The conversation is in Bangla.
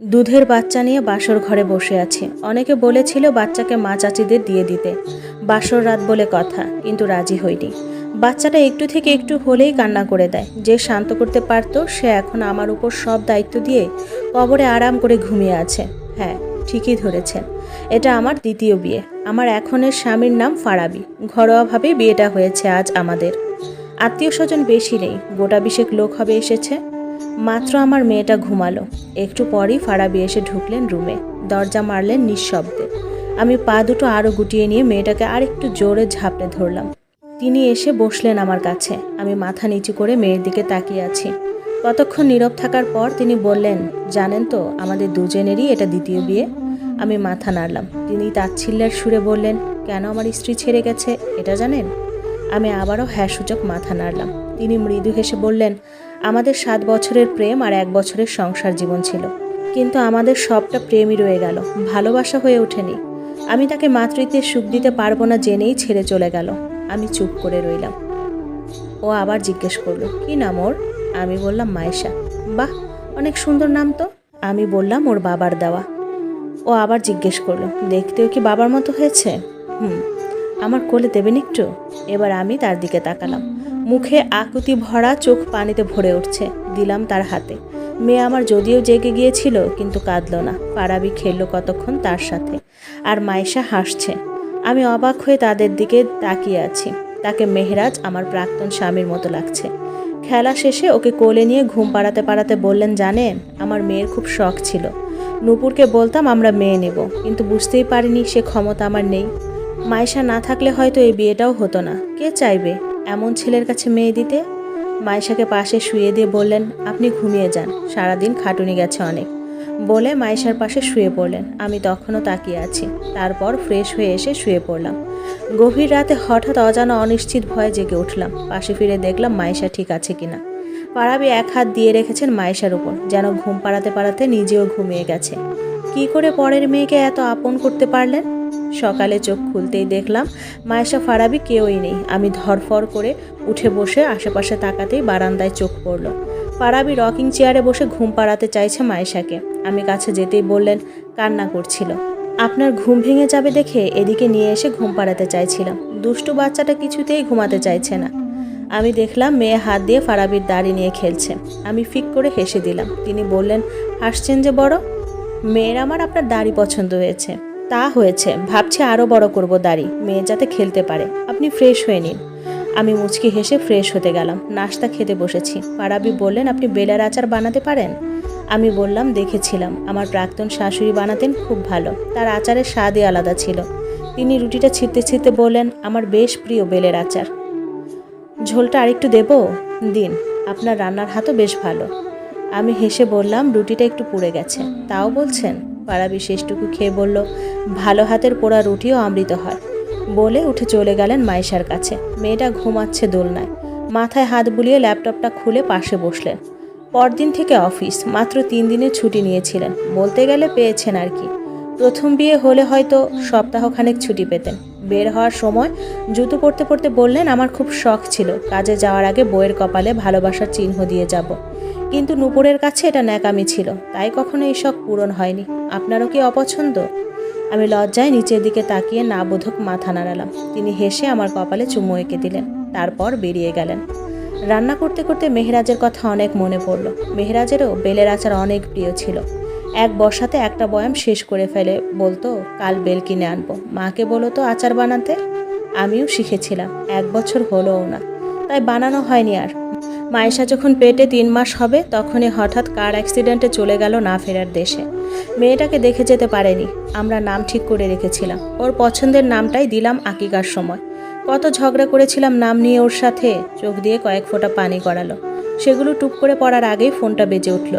দুধের বাচ্চা নিয়ে বাসর ঘরে বসে আছি। অনেকে বলেছিল বাচ্চাকে মা চাচিদের দিয়ে দিতে। বাসর রাত বলে কথা, কিন্তু রাজি হইনি। বাচ্চাটা একটু থেকে একটু হলেই কান্না করে দেয়। যে শান্ত করতে পারতো, সে এখন আমার উপর সব দায়িত্ব দিয়ে কবরে আরাম করে ঘুমিয়ে আছে। হ্যাঁ ঠিকই ধরেছেন। এটা আমার দ্বিতীয় বিয়ে। আমার এখনের স্বামীর নাম ফারাবি। ঘরোয়াভাবে বিয়েটা হয়েছে আজ আমাদের। আত্মীয় স্বজন বেশি নেই। গোটা বিশেক লোক হবে এসেছে। মাত্র আমার মেয়েটা ঘুমালো। একটু পরই ফারাবি এসে ঢুকলেন রুমে। দরজা মারলেন নিঃশব্দে। আমি পা দুটো আরও গুটিয়ে নিয়ে মেয়েটাকে আর একটু জোরে ঝাপড়ে ধরলাম। তিনি এসে বসলেন আমার কাছে। আমি মাথা নিচু করে মেয়ের দিকে তাকিয়ে আছি। কতক্ষণ নীরব থাকার পর তিনি বললেন, জানেন তো, আমাদের দুজনেরই এটা দ্বিতীয় বিয়ে? আমি মাথা নাড়লাম। তিনি তাচ্ছিল্যের সুরে বললেন, কেন আমার স্ত্রী ছেড়ে গেছে, এটা জানেন? আমি আবারও হ্যাঁ সূচক মাথা নাড়লাম। তিনি মৃদু হেসে বললেন আমাদের সাত বছরের প্রেম আর এক বছরের সংসার জীবন ছিল। কিন্তু আমাদের সবটা প্রেমই রয়ে গেল, ভালোবাসা হয়ে ওঠেনি। আমি তাকে মাতৃত্বের সুখ দিতে পারব না জেনেই ছেড়ে চলে গেল। আমি চুপ করে রইলাম। ও আবার জিজ্ঞেস করল, কি নাম ওর? আমি বললাম, মায়েশা। বাহ, অনেক সুন্দর নাম তো। আমি বললাম, ওর বাবার দেওয়া। ও আবার জিজ্ঞেস করল, দেখতেও কি বাবার মতো হয়েছে? হুম, আমার কোলে দেবেন একটু? এবার আমি তার দিকে তাকালাম। মুখে আকুতি ভরা চোখ পানিতে ভরে উঠছে। দিলাম তার হাতে। মেয়ে আমার যদিও জেগে গিয়েছিল, কিন্তু কাঁদল না। পাড়াবি খেললো কতক্ষণ তার সাথে। আর মায়েশা হাসছে। আমি অবাক হয়ে তাদের দিকে তাকিয়ে আছি। তাকে মেহরাজ আমার প্রাক্তন স্বামীর মতো লাগছে। খেলা শেষে ওকে কোলে নিয়ে ঘুম পাড়াতে পাড়াতে বললেন, জানেন, আমার মেয়ের খুব শখ ছিল। নূপুরকে বলতাম আমরা মেয়ে নেব, কিন্তু বুঝতেই পারিনি সে ক্ষমতা আমার নেই। মাইশা না থাকলে হয়তো এই বিয়েটাও হতো না। কে চাইবে? এমন ছেলের কাছে মেয়ে দিতে? মাইশাকে পাশে শুয়ে দিয়ে বললেন, আপনি ঘুমিয়ে যান, সারাদিন খাটুনি গেছে অনেক। বলে মাইশার পাশে শুয়ে পড়লেন। আমি তখনও তাকিয়ে আছি। তারপর ফ্রেশ হয়ে এসে শুয়ে পড়লাম। গভীর রাতে হঠাৎ অজানা অনিশ্চিত ভয়ে জেগে উঠলাম। পাশে ফিরে দেখলাম মাইশা ঠিক আছে কিনা। পাড়াবি এক হাত দিয়ে রেখেছেন মাইশার উপর, যেন ঘুম পাড়াতে পাড়াতে নিজেও ঘুমিয়ে গেছে। কি করে পরের মেয়েকে এত আপন করতে পারলেন? সকালে চোখ খুলতেই দেখলাম মায়েশা ফারাবি কেউই নেই। আমি ধরফর করে উঠে বসে আশেপাশে তাকাতেই বারান্দায় চোখ পড়ল। ফারাবি রকিং চেয়ারে বসে ঘুম পাড়াতে চাইছে মায়েশাকে। আমি কাছে যেতেই বললেন, কান্না করছিল। আপনার ঘুম ভেঙে যাবে দেখে এদিকে নিয়ে এসে ঘুম পাড়াতে চাইছিলাম। দুষ্টু বাচ্চাটা কিছুতেই ঘুমাতে চাইছে না। আমি দেখলাম মেয়ে হাত দিয়ে ফারাবির দাড়ি নিয়ে খেলছে। আমি ফিক করে হেসে দিলাম। তিনি বললেন হাসছেন যে বড়? মেয়ের আমার আপনার দাড়ি পছন্দ হয়েছে। তা হয়েছে, ভাবছি আরও বড় করব দাড়ি, মেয়ে যাতে খেলতে পারে। আপনি ফ্রেশ হয়ে নিন। আমি মুচকি হেসে ফ্রেশ হতে গেলাম। নাস্তা খেতে বসেছি। পারাবি বললেন, আপনি বেলার আচার বানাতে পারেন? আমি বললাম, দেখেছিলাম। আমার প্রাক্তন শাশুড়ি বানাতেন, খুব ভালো। তার আচারের স্বাদই আলাদা ছিল। তিনি রুটিটা ছিঁড়তে ছিঁড়তে বললেন, আমার বেশ প্রিয় বেলের আচার। ঝোলটা আরেকটু দেব? দিন। আপনার রান্নার হাতও বেশ ভালো। আমি হেসে বললাম, রুটিটা একটু পুড়ে গেছে। তাও বলছেন? পাড়াবি শেষটুকু খেয়ে বলল, ভালো হাতের পোড়া রুটিও অমৃত হয়। বলে উঠে চলে গেলেন মাইশার কাছে। মেয়েটা ঘুমাচ্ছে দোলনায়। মাথায় হাত বুলিয়ে ল্যাপটপটা খুলে পাশে বসলেন। পরদিন থেকে অফিস, মাত্র তিন দিনের ছুটি নিয়েছিলেন। বলতে গেলে পেয়েছেন আর কি। প্রথম বিয়ে হলে হয়তো সপ্তাহখানেক ছুটি পেতেন। বের হওয়ার সময় জুতো পরতে পরতে বললেন, আমার খুব শখ ছিল, কাজে যাওয়ার আগে বইয়ের কপালে ভালোবাসার চিহ্ন দিয়ে যাব। কিন্তু নুপুরের কাছে এটা ন্যাকামি ছিল, তাই কখনো এই শখ পূরণ হয়নি। আপনারও কি অপছন্দ? আমি লজ্জায় নিচের দিকে তাকিয়ে না বোধক মাথা নাড়ালাম। তিনি হেসে আমার কপালে চুমু এঁকে দিলেন। তারপর বেরিয়ে গেলেন। রান্না করতে করতে মেহরাজের কথা অনেক মনে পড়ল। মেহরাজেরও বেলের আচার অনেক প্রিয় ছিল। এক বসাতে একটা বয়াম শেষ করে ফেলে বলতো, কাল বেল কিনে আনব। মাকে বলো তো আচার বানাতে? আমিও শিখেছিলাম। এক বছর হলোও না। তাই বানানো হয়নি আর। মায়েশা যখন পেটে তিন মাস হবে, তখনই হঠাৎ কার অ্যাক্সিডেন্টে চলে গেল না ফেরার দেশে। মেয়েটাকে দেখে যেতে পারেনি, আমরা নাম ঠিক করে রেখেছিলাম। ওর পছন্দের নামটাই দিলাম আকিকার সময়। কত ঝগড়া করেছিলাম নাম নিয়ে ওর সাথে, চোখ দিয়ে কয়েক ফোঁটা পানি করালো সেগুলো টুপ করে পড়ার আগেই ফোনটা বেজে উঠল।